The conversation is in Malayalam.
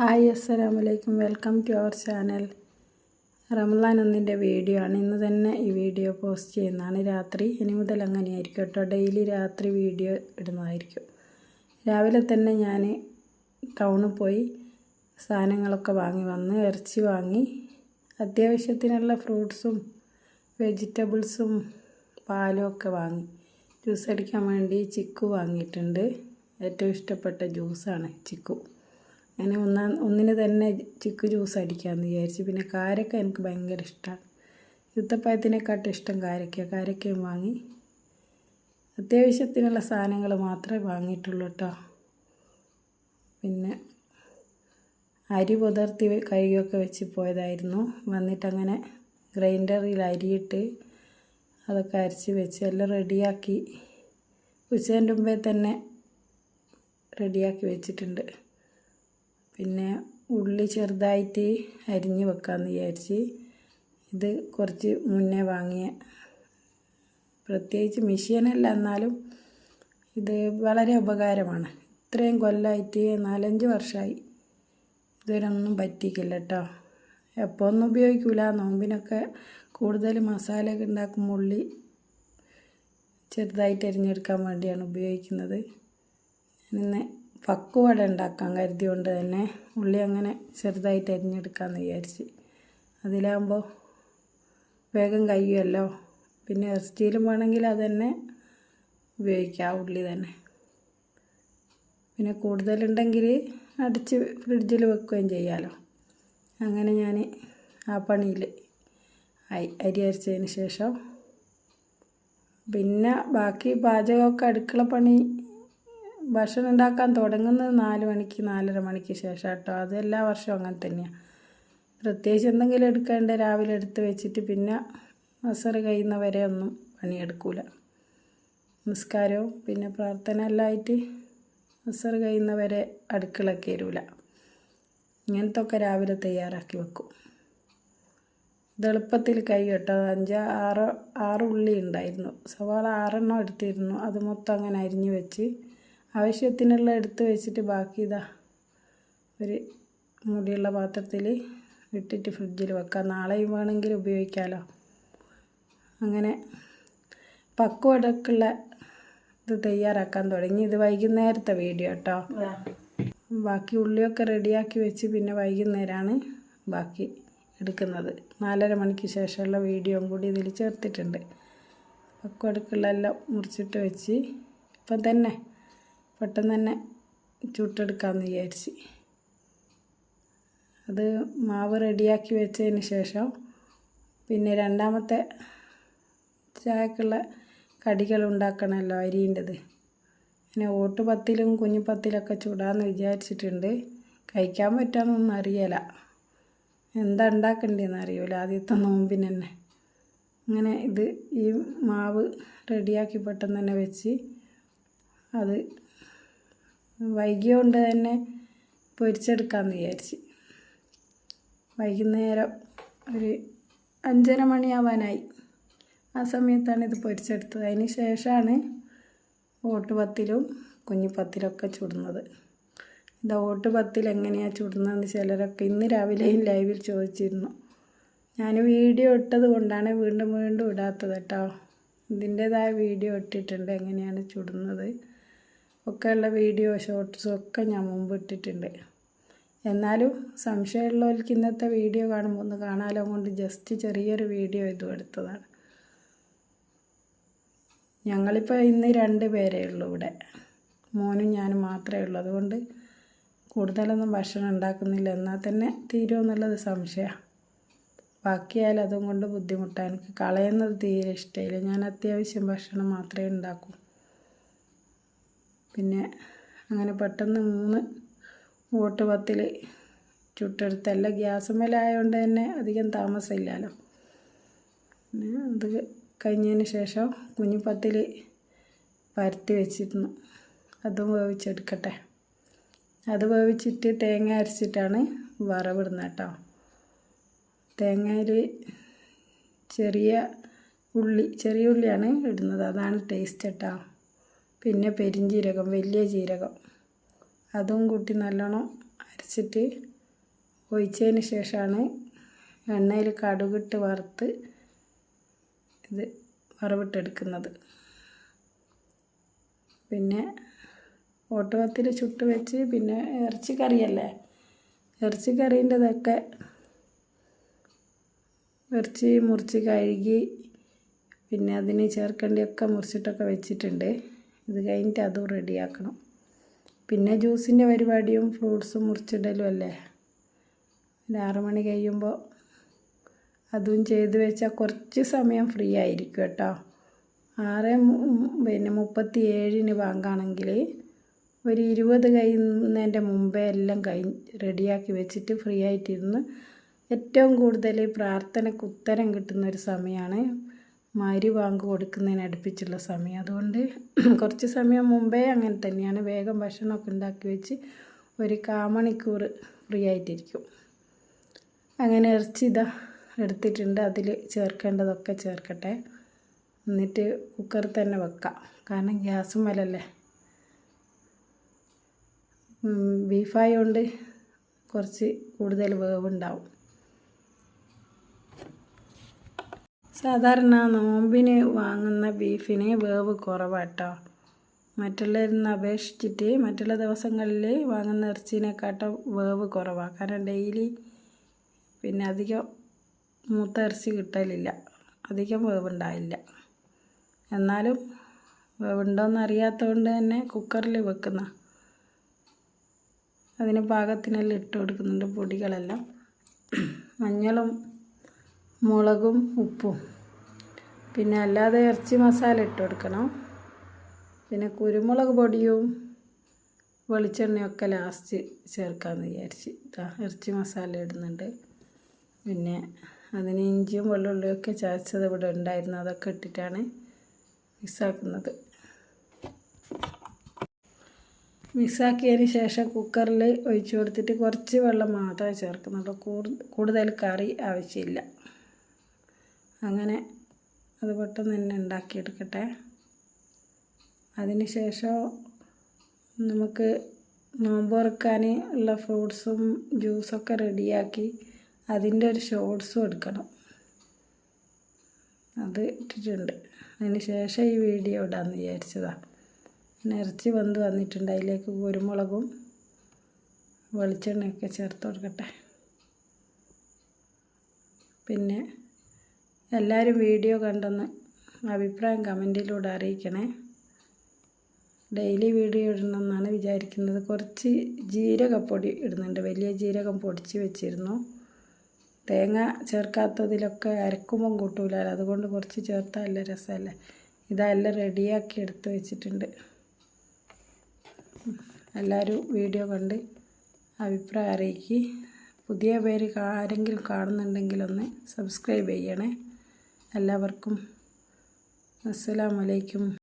ഹായ് അസ്സലാമലൈക്കും welcome to our channel. Ramadan ഒന്നിന്റെ വീഡിയോ ആണ്. ഇന്ന് തന്നെ ഈ വീഡിയോ പോസ്റ്റ് ചെയ്യുന്നതാണ്. രാത്രി ഇനി മുതൽ അങ്ങനെയായിരിക്കും കേട്ടോ. ഡെയിലി രാത്രി വീഡിയോ ഇടുന്നതായിരിക്കും. രാവിലെ തന്നെ ഞാൻ ടൗണിൽ പോയി സാധനങ്ങളൊക്കെ വാങ്ങി വന്ന് ഇറച്ചി വാങ്ങി അത്യാവശ്യത്തിനുള്ള ഫ്രൂട്ട്സും വെജിറ്റബിൾസും പാലും ഒക്കെ വാങ്ങി. ജ്യൂസ് അടിക്കാൻ വേണ്ടി ചിക്കു വാങ്ങിയിട്ടുണ്ട്. ഏറ്റവും ഇഷ്ടപ്പെട്ട ജ്യൂസാണ് ചിക്കു. അങ്ങനെ ഒന്നാ ഒന്നിന് തന്നെ ചിക്കു ജ്യൂസ് അടിക്കാമെന്ന് വിചാരിച്ചു. പിന്നെ കാരക്ക എനിക്ക് ഭയങ്കര ഇഷ്ടമാണ് ഈത്തപ്പഴത്തിനെക്കാട്ടും ഇഷ്ടം കാരക്ക. കാരക്കയും വാങ്ങി. അത്യാവശ്യത്തിനുള്ള സാധനങ്ങൾ മാത്രമേ വാങ്ങിയിട്ടുള്ളൂ കേട്ടോ. പിന്നെ അരി പുതർത്തി കഴുകിയൊക്കെ വെച്ച് പോയതായിരുന്നു. വന്നിട്ടങ്ങനെ ഗ്രൈൻഡറിൽ അരിയിട്ട് അതൊക്കെ അരച്ച് വെച്ച് എല്ലാം റെഡിയാക്കി. ഉച്ചേന്റെ മുമ്പേ തന്നെ റെഡിയാക്കി വെച്ചിട്ടുണ്ട്. പിന്നെ ഉള്ളി ചെറുതായിട്ട് അരിഞ്ഞ് വെക്കാമെന്ന് വിചാരിച്ച് ഇത് കുറച്ച് മുന്നേ വാങ്ങിയ പ്രത്യേകിച്ച് മെഷീനല്ല എന്നാലും ഇത് വളരെ ഉപകാരമാണ്. ഇത്രയും കൊല്ലമായിട്ട് നാലഞ്ച് വർഷമായി ഇതുവരെ ഒന്നും പറ്റിക്കില്ല കേട്ടോ. എപ്പോൾ ഒന്നും ഉപയോഗിക്കില്ല നോമ്പിനൊക്കെ കൂടുതൽ മസാലയൊക്കെ ഉണ്ടാക്കുമ്പോൾ ഉള്ളി ചെറുതായിട്ട് അരിഞ്ഞെടുക്കാൻ വേണ്ടിയാണ് ഉപയോഗിക്കുന്നത്. ഇന്ന് പക്കുവട ഉണ്ടാക്കാൻ കരുതിയോണ്ട് തന്നെ ഉള്ളി അങ്ങനെ ചെറുതായിട്ട് അരിഞ്ഞെടുക്കാമെന്ന് വിചാരിച്ച്. അതിലാകുമ്പോൾ വേഗം കഴിയുമല്ലോ പിന്നെ സ്റ്റീലും വേണമെങ്കിൽ അതന്നെ തന്നെ ഉപയോഗിക്കാം ഉള്ളി തന്നെ. പിന്നെ കൂടുതലുണ്ടെങ്കിൽ അടിച്ച് ഫ്രിഡ്ജിൽ വെക്കുകയും ചെയ്യാമല്ലോ അങ്ങനെ ഞാൻ ആ പണിയിൽ ആയി അരി അരച്ചതിന് ശേഷം. പിന്നെ ബാക്കി പാചകമൊക്കെ അടുക്കള പണി ഭക്ഷണം ഉണ്ടാക്കാൻ തുടങ്ങുന്നത് നാല് മണിക്ക് നാലര മണിക്ക് ശേഷം കേട്ടോ. അത് എല്ലാ വർഷവും അങ്ങനെ തന്നെയാണ് പ്രത്യേകിച്ച് എന്തെങ്കിലും എടുക്കേണ്ട? രാവിലെ എടുത്ത് വെച്ചിട്ട് പിന്നെ അസർ കഴിയുന്നവരെ ഒന്നും പണിയെടുക്കൂല. നിസ്കാരവും പിന്നെ പ്രാർത്ഥന എല്ലായിട്ട് അസർ കഴിയുന്നവരെ അടുക്കള കയറൂല ഇങ്ങനത്തൊക്കെ രാവിലെ തയ്യാറാക്കി വെക്കും. ഇത് എളുപ്പത്തിൽ കൈ കേട്ടോ. അഞ്ച് ആറ് ആറ് ഉള്ളി ഉണ്ടായിരുന്നു. സവാള ആറെണ്ണം എടുത്തിരുന്നു. അത് മൊത്തം അങ്ങനെ അരിഞ്ഞു വെച്ച് ആവശ്യത്തിനുള്ള എടുത്ത് വെച്ചിട്ട് ബാക്കി ഇതാ ഒരു മുടിയുള്ള പാത്രത്തിൽ ഇട്ടിട്ട് ഫ്രിഡ്ജിൽ വെക്കാം. നാളെയും വേണമെങ്കിൽ ഉപയോഗിക്കാമല്ലോ അങ്ങനെ പക്വടക്കുള്ള ഇത് തയ്യാറാക്കാൻ തുടങ്ങി. ഇത് വൈകുന്നേരത്തെ വീഡിയോ കേട്ടോ. ബാക്കി ഉള്ളിയൊക്കെ റെഡിയാക്കി വെച്ച് പിന്നെ വൈകുന്നേരമാണ് ബാക്കി എടുക്കുന്നത്. നാലര മണിക്ക് ശേഷമുള്ള വീഡിയോയും കൂടി ഇതിൽ ചേർത്തിട്ടുണ്ട്. പക്വടക്കുള്ളെല്ലാം മുറിച്ചിട്ട് വെച്ച് ഇപ്പം തന്നെ പെട്ടെന്ന് തന്നെ ചുട്ടെടുക്കാമെന്ന് വിചാരിച്ച്. അത് മാവ് റെഡിയാക്കി വെച്ചതിന് ശേഷം പിന്നെ രണ്ടാമത്തെ ചായക്കുള്ള കടികൾ ഉണ്ടാക്കണമല്ലോ അരിന്റെത്. പിന്നെ ഓട്ടുപത്തിലും കുഞ്ഞിപ്പത്തിലൊക്കെ ചൂടാന്ന് വിചാരിച്ചിട്ടുണ്ട്. കഴിക്കാൻ പറ്റാമെന്നൊന്നും അറിയില്ല എന്താ ഉണ്ടാക്കണ്ടേന്ന് അറിയില്ല ആദ്യത്തെ നോമ്പിന് തന്നെ. അങ്ങനെ ഇത് ഈ മാവ് റെഡിയാക്കി പെട്ടെന്ന് തന്നെ വെച്ച് അത് വൈകിയോണ്ട് തന്നെ പൊരിച്ചെടുക്കാമെന്ന് വിചാരിച്ച്. വൈകുന്നേരം ഒരു അഞ്ചര മണിയാവാനായി. ആ സമയത്താണ് ഇത് പൊരിച്ചെടുത്തത്. അതിന് ശേഷമാണ് ഓട്ടുപത്തിലും കുഞ്ഞിപ്പത്തിലൊക്കെ ചുടുന്നത്. ഇത് ഓട്ടുപത്തിൽ എങ്ങനെയാണ് ചുടുന്നതെന്ന് ചിലരൊക്കെ ഇന്ന് രാവിലെയും ലൈവിൽ ചോദിച്ചിരുന്നു. ഞാൻ വീഡിയോ ഇട്ടത് കൊണ്ടാണ് വീണ്ടും വീണ്ടും ഇടാത്തത് കേട്ടോ. ഇതിന്റേതായ വീഡിയോ ഇട്ടിട്ടുണ്ട് എങ്ങനെയാണ് ചുടുന്നത്. ഒക്കെയുള്ള വീഡിയോ ഷോർട്ട്സും ഒക്കെ ഞാൻ മുമ്പ് ഇട്ടിട്ടുണ്ട്. എന്നാലും സംശയമുള്ളവർക്ക് ഇന്നത്തെ വീഡിയോ കാണുമ്പോൾ ഒന്ന് കാണാലോ കൊണ്ട് ജസ്റ്റ് ചെറിയൊരു വീഡിയോ ഇതും എടുത്തതാണ്. ഞങ്ങളിപ്പോൾ ഇന്ന് രണ്ട് പേരേ ഉള്ളൂ ഇവിടെ. മോനും ഞാനും മാത്രമേ ഉള്ളൂ. അതുകൊണ്ട് കൂടുതലൊന്നും ഭക്ഷണം ഉണ്ടാക്കുന്നില്ല. എന്നാൽ തന്നെ തീരുമെന്നുള്ളത് സംശയമാണ്. ബാക്കിയായാലും അതും കൊണ്ട് ബുദ്ധിമുട്ടാണ്. എനിക്ക് കളയുന്നത് തീരെ ഇഷ്ടമില്ല. ഞാൻ അത്യാവശ്യം ഭക്ഷണം മാത്രമേ ഉണ്ടാക്കൂ. പിന്നെ അങ്ങനെ പെട്ടെന്ന് മൂന്ന് വോട്ട് പത്തിൽ ചുട്ടെടുത്തല്ല. ഗ്യാസ് മേലായതുകൊണ്ട് തന്നെ അധികം താമസമില്ലല്ലോ. പിന്നെ അത് കഴിഞ്ഞതിന് ശേഷം കുഞ്ഞിപ്പത്തിൽ പരത്തി വെച്ചിരുന്നു. അതും വേവിച്ചെടുക്കട്ടെ. അത് വേവിച്ചിട്ട് തേങ്ങ അരച്ചിട്ടാണ് വറവിടുന്നത് കേട്ടോ. തേങ്ങയിൽ ചെറിയ ഉള്ളി ചെറിയ ഉള്ളിയാണ് ഇടുന്നത്. അതാണ് ടേസ്റ്റ് കേട്ടോ. പിന്നെ പെരിഞ്ജീരകം വലിയ ജീരകം. അതും കൂട്ടി നല്ലോണം അരച്ചിട്ട് ഒഴിച്ചതിന് ശേഷമാണ് എണ്ണയിൽ കടുകിട്ട് വറുത്ത് ഇത് വറവിട്ടെടുക്കുന്നത്. പിന്നെ ഓട്ടുപത്തിൽ ചുട്ട് വെച്ച് പിന്നെ ഇറച്ചിക്കറിയല്ലേ ഇറച്ചിക്കറീന്റെതൊക്കെ ഇറച്ചി കറീന്റെതൊക്കെ ഇറച്ചി മുറിച്ച് കഴുകി പിന്നെ അതിന് ചേർക്കേണ്ടിയൊക്കെ മുറിച്ചിട്ടൊക്കെ വെച്ചിട്ടുണ്ട്. ഇത് കഴിഞ്ഞിട്ട് അതും റെഡിയാക്കണം. പിന്നെ ജ്യൂസിന്റെ പരിപാടിയും ഫ്രൂട്ട്സും മുറിച്ചിടലും അല്ലേ? ഒരു മണി കഴിയുമ്പോൾ അതും ചെയ്ത് വെച്ചാൽ കുറച്ച് സമയം ഫ്രീ ആയിരിക്കും കേട്ടോ. ആറ് പിന്നെ മുപ്പത്തി ഏഴിന് ബാങ്കാണെങ്കിൽ ഒരു ഇരുപത് കഴിയുന്നതിന്റെ മുമ്പേ എല്ലാം കഴി റെഡിയാക്കി വെച്ചിട്ട് ഫ്രീ ആയിട്ടിരുന്ന് ഏറ്റവും കൂടുതൽ പ്രാർത്ഥനയ്ക്ക് ഉത്തരം കിട്ടുന്ന ഒരു സമയമാണ്. മാരി വാങ്ക് കൊടുക്കുന്നതിന് അടുപ്പിച്ചുള്ള സമയം. അതുകൊണ്ട് കുറച്ച് സമയം മുമ്പേ അങ്ങനെ തന്നെയാണ് വേഗം ഭക്ഷണമൊക്കെ ഉണ്ടാക്കി വെച്ച് ഒരു കാമണിക്കൂർ ഫ്രീ ആയിട്ടിരിക്കും. അങ്ങനെ ഇറച്ചി ഇതാ എടുത്തിട്ടുണ്ട്. അതിൽ ചേർക്കേണ്ടതൊക്കെ ചേർക്കട്ടെ. എന്നിട്ട് കുക്കറിൽ തന്നെ വെക്കാം. കാരണം ഗ്യാസും വിലല്ലേ ബീഫായതുകൊണ്ട് കുറച്ച് കൂടുതൽ വേവുണ്ടാവും. സാധാരണ നോമ്പിന് വാങ്ങുന്ന ബീഫിന് വേവ് കുറവാട്ടോ. മറ്റുള്ളതിൽ അപേക്ഷിച്ചിട്ട് മറ്റുള്ള ദിവസങ്ങളിൽ വാങ്ങുന്ന ഇറച്ചിനെക്കാട്ടും വേവ് കുറവാണ് കാരണം ഡെയിലി പിന്നെ അധികം മൂത്ത ഇറച്ചി കിട്ടലില്ല. അധികം വേവുണ്ടായില്ല. എന്നാലും വേവുണ്ടോയെന്ന് അറിയാത്തതുകൊണ്ട് തന്നെ കുക്കറിൽ വെക്കുന്ന അതിന് പാകത്തിനെല്ലാം ഇട്ട് കൊടുക്കുന്നുണ്ട് പൊടികളെല്ലാം. മഞ്ഞളും മുളകും ഉപ്പും. പിന്നെ അല്ലാതെ ഇറച്ചി മസാല ഇട്ട് കൊടുക്കണം. പിന്നെ കുരുമുളക് പൊടിയും വെളിച്ചെണ്ണയൊക്കെ ലാസ്റ്റ് ചേർക്കാമെന്ന് വിചാരിച്ച് ഇറച്ചി മസാല ഇടുന്നുണ്ട്. പിന്നെ അതിന് ഇഞ്ചിയും വെള്ളുള്ളിയൊക്കെ ചതച്ചത് ഇവിടെ ഉണ്ടായിരുന്നു അതൊക്കെ ഇട്ടിട്ടാണ് മിക്സാക്കുന്നത്. മിക്സാക്കിയതിന് ശേഷം കുക്കറിൽ ഒഴിച്ചു കൊടുത്തിട്ട് കുറച്ച് വെള്ളം മാത്രമേ ചേർക്കുന്നുള്ളൂ. കൂടുതൽ കറി ആവശ്യമില്ല. അങ്ങനെ അത് പെട്ടെന്ന് തന്നെ ഉണ്ടാക്കിയെടുക്കട്ടെ. അതിന് ശേഷം നമുക്ക് നോമ്പ് തുറക്കാൻ ഉള്ള ഫ്രൂട്ട്സും ജ്യൂസൊക്കെ റെഡിയാക്കി അതിന്റെ ഒരു ഷോർട്സും എടുക്കണം. അത് ഇട്ടിട്ടുണ്ട്. അതിന് ശേഷം ഈ വീഡിയോ ഇടാമെന്ന് വിചാരിച്ചതാണ് പിന്നെ ഇറച്ചി വന്ന് വന്നിട്ടുണ്ട്. അതിലേക്ക് കുരുമുളകും വെളിച്ചെണ്ണയൊക്കെ ചേർത്ത് കൊടുക്കട്ടെ. പിന്നെ എല്ലാവരും വീഡിയോ കണ്ടെന്ന് അഭിപ്രായം കമന്റിലൂടെ അറിയിക്കണേ. ഡെയിലി വീഡിയോ ഇടണമെന്നാണ് വിചാരിക്കുന്നത്. കുറച്ച് ജീരകപ്പൊടി ഇടുന്നുണ്ട്. വലിയ ജീരകം പൊടിച്ച് വെച്ചിരുന്നു. തേങ്ങ ചേർക്കാത്തതിലൊക്കെ അരക്കുമ്പം കൂട്ടൂല. അതുകൊണ്ട് കുറച്ച് ചേർത്താൽ നല്ല രസമല്ലേ? ഇതെല്ലാം റെഡിയാക്കി എടുത്ത് വെച്ചിട്ടുണ്ട്. എല്ലാവരും വീഡിയോ കണ്ട് അഭിപ്രായം അറിയിക്കുക പുതിയ പേര് ആരെങ്കിലും കാണുന്നുണ്ടെങ്കിലൊന്ന് സബ്സ്ക്രൈബ് ചെയ്യണേ. എല്ലാവർക്കും അസ്സലാമലൈക്കും